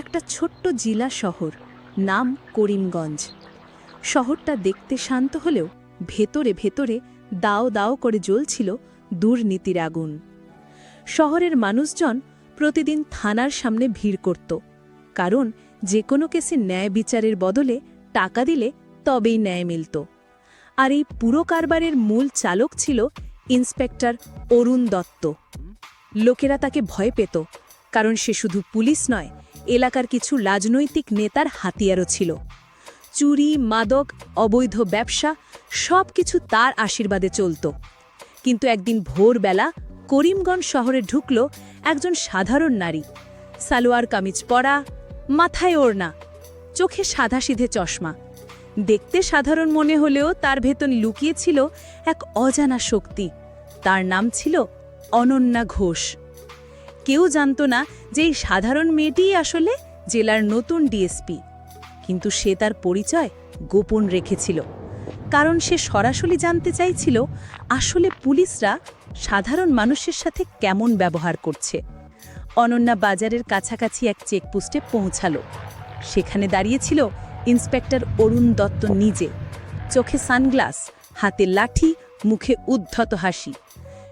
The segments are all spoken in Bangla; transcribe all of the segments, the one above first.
একটা ছোট্ট জিলা শহর, নাম করিমগঞ্জ। শহরটা দেখতে শান্ত হলেও ভেতরে ভেতরে দাও দাও করে জ্বলছিল দুর্নীতির আগুন। শহরের মানুষজন প্রতিদিন থানার সামনে ভিড় করত, কারণ যে কোনো কেসে ন্যায় বিচারের বদলে টাকা দিলে তবেই ন্যায় মিলত। আর এই পুরো কারবারের মূল চালক ছিল ইন্সপেক্টর অরুণ দত্ত। লোকেরা তাকে ভয় পেত, কারণ সে শুধু পুলিশ নয় এলাকার কিছু রাজনৈতিক নেতার হাতিয়ারও ছিল। চুরি, মাদক, অবৈধ ব্যবসা সব কিছু তার আশীর্বাদে চলত। কিন্তু একদিন ভোরবেলা করিমগঞ্জ শহরে ঢুকল একজন সাধারণ নারী। সালোয়ার কামিজ পরা, মাথায় ওড়না, চোখে সাদাসিধে চশমা। দেখতে সাধারণ মনে হলেও তার ভেতন লুকিয়েছিল এক অজানা শক্তি। তার নাম ছিল অনন্যা ঘোষ। কেউ জানত না যে এই সাধারণ মেয়েটিই আসলে জেলার নতুন ডিএসপি। কিন্তু সে তার পরিচয় গোপন রেখেছিল। কারণ সে সরাসরি জানতে চাইছিল আসলে পুলিশরা সাধারণ মানুষের সাথে কেমন ব্যবহার করছে। অনন্যা বাজারের কাছাকাছি এক চেকপোস্টে পৌঁছালো। সেখানে দাঁড়িয়েছিল ইন্সপেক্টর অরুণ দত্ত নিজে। চোখে সানগ্লাস, হাতে লাঠি, মুখে উদ্ধত হাসি।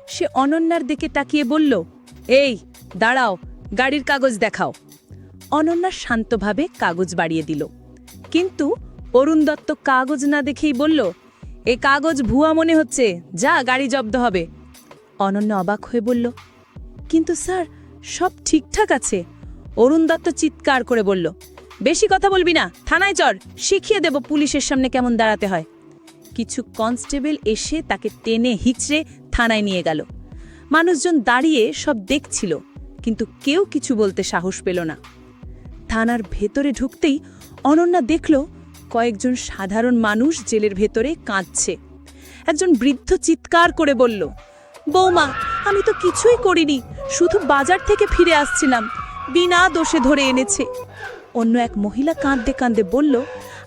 সে অনন্যার দিকে তাকিয়ে বলল, এই দাঁড়াও, গাড়ির কাগজ দেখাও। অনন্যা শান্তভাবে কাগজ বাড়িয়ে দিল। কিন্তু অরুণ দত্ত কাগজ না দেখেই বলল, এ কাগজ ভুয়া মনে হচ্ছে, যা গাড়ি জব্দ হবে। অনন্যা অবাক হয়ে বলল, কিন্তু স্যার, সব ঠিকঠাক আছে। অরুণ দত্ত চিৎকার করে বলল, বেশি কথা বলবি না, থানায় চর শিখিয়ে দেব পুলিশের সামনে কেমন দাঁড়াতে হয়। কিছু কনস্টেবল এসে তাকে টেনে হিচড়ে থানায় নিয়ে গেল। মানুষজন দাঁড়িয়ে সব দেখছিল। কিন্তু কেউ কিছু বলতে সাহস পেল না। থানার ভেতরে ঢুকতেই অনন্যা দেখল কয়েকজন সাধারণ মানুষ জেলের ভেতরে কাঁদছে। একজন বৃদ্ধ চিৎকার করে বলল, বৌমা, আমি তো কিছুই করিনি, শুধু বাজার থেকে ফিরে আসছিলাম, বিনা দোষে ধরে এনেছে। অন্য এক মহিলা কাঁদতে কাঁদতে বলল,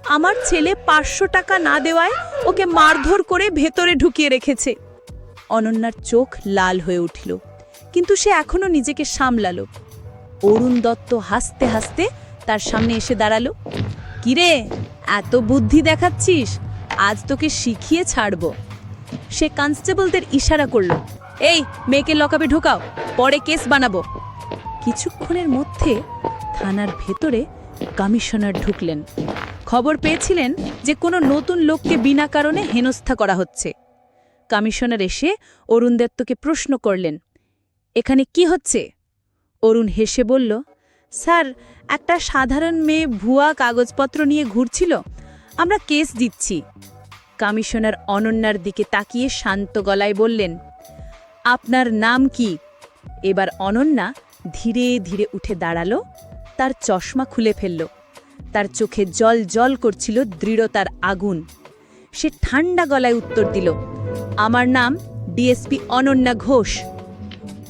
আমার ছেলে পাঁচশো টাকা না দেওয়ায় ওকে মারধর করে ভেতরে ঢুকিয়ে রেখেছে। অনন্যার চোখ লাল হয়ে উঠল। কিন্তু সে এখনও নিজেকে সামলালো। অরুণ দত্ত হাসতে হাসতে তার সামনে এসে দাঁড়াল। কিরে, এত বুদ্ধি দেখাচ্ছিস? আজ তোকে শিখিয়ে ছাড়ব। সে কনস্টেবলদের ইশারা করল, এই, মেয়েকে লকাবে ঢোকাও, পরে কেস বানাবো। কিছুক্ষণের মধ্যে থানার ভেতরে কমিশনার ঢুকলেন। খবর পেয়েছিলেন যে কোনো নতুন লোককে বিনা কারণে হেনস্থা করা হচ্ছে। কমিশনার এসে অরুণ দত্তকে প্রশ্ন করলেন এখানে কি হচ্ছে? অরুণ হেসে বলল, স্যার, একটা সাধারণ মেয়ে ভুয়া কাগজপত্র নিয়ে ঘুরছিল। আমরা কেস দিচ্ছি। কমিশনার অনন্যার দিকে তাকিয়ে শান্ত গলায় বললেন, আপনার নাম কি? এবার অনন্যা ধীরে ধীরে উঠে দাঁড়াল, তার চশমা খুলে ফেলল। তার চোখে জল জল করছিল দৃঢ়তার আগুন। সে ঠান্ডা গলায় উত্তর দিল, আমার নাম ডিএসপি অনন্যা ঘোষ।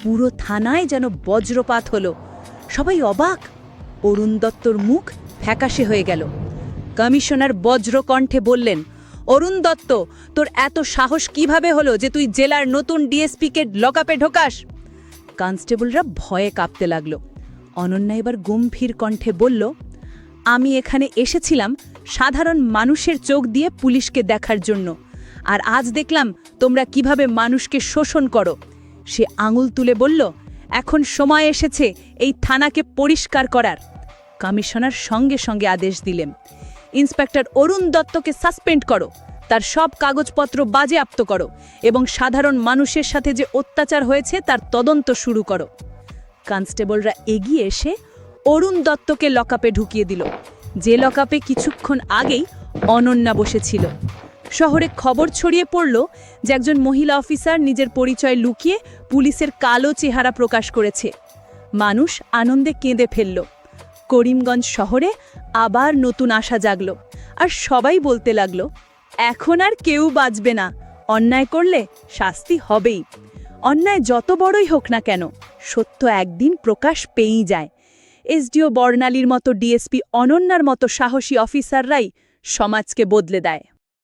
পুরো থানায় যেন বজ্রপাত হলো। সবাই অবাক। অরুণ দত্তর মুখ ফ্যাকাশে হয়ে গেল। কমিশনার বজ্রকণ্ঠে বললেন, অরুণ দত্ত, তোর এত সাহস কীভাবে হলো যে তুই জেলার নতুন ডিএসপিকে লকাপে ঢোকাস? কনস্টেবলরা ভয়ে কাঁপতে লাগল। অনন্যা এবার গম্ভীর কণ্ঠে বলল, আমি এখানে এসেছিলাম সাধারণ মানুষের চোখ দিয়ে পুলিশকে দেখার জন্য। আর আজ দেখলাম তোমরা কীভাবে মানুষকে শোষণ করো। সে আঙুল তুলে বলল, এখন সময় এসেছে, এই থানাকে পরিষ্কার করার। কমিশনার সঙ্গে সঙ্গে আদেশ দিলেন, ইন্সপেক্টর অরুণ দত্তকে সাসপেন্ড করো, তার সব কাগজপত্র বাজেয়াপ্ত করো এবং সাধারণ মানুষের সাথে যে অত্যাচার হয়েছে তার তদন্ত শুরু করো। কনস্টেবলরা এগিয়ে এসে অরুণ দত্তকে লকআপে ঢুকিয়ে দিল, যে লকআপে কিছুক্ষণ আগেই অনন্যা বসেছিল। শহরে খবর ছড়িয়ে পড়ল যে একজন মহিলা অফিসার নিজের পরিচয় লুকিয়ে পুলিশের কালো চেহারা প্রকাশ করেছে। মানুষ আনন্দে কেঁদে ফেলল। করিমগঞ্জ শহরে আবার নতুন আশা জাগল আর সবাই বলতে লাগল, এখন আর কেউ বাঁচবে না। অন্যায় করলে শাস্তি হবেই। অন্যায় যত বড়ই হোক না কেন, সত্য একদিন প্রকাশ পেয়েই যায়। এসডিও বর্ণালীর মতো ডিএসপি অনন্যার মতো সাহসী অফিসাররাই সমাজকে বদলে দেয়।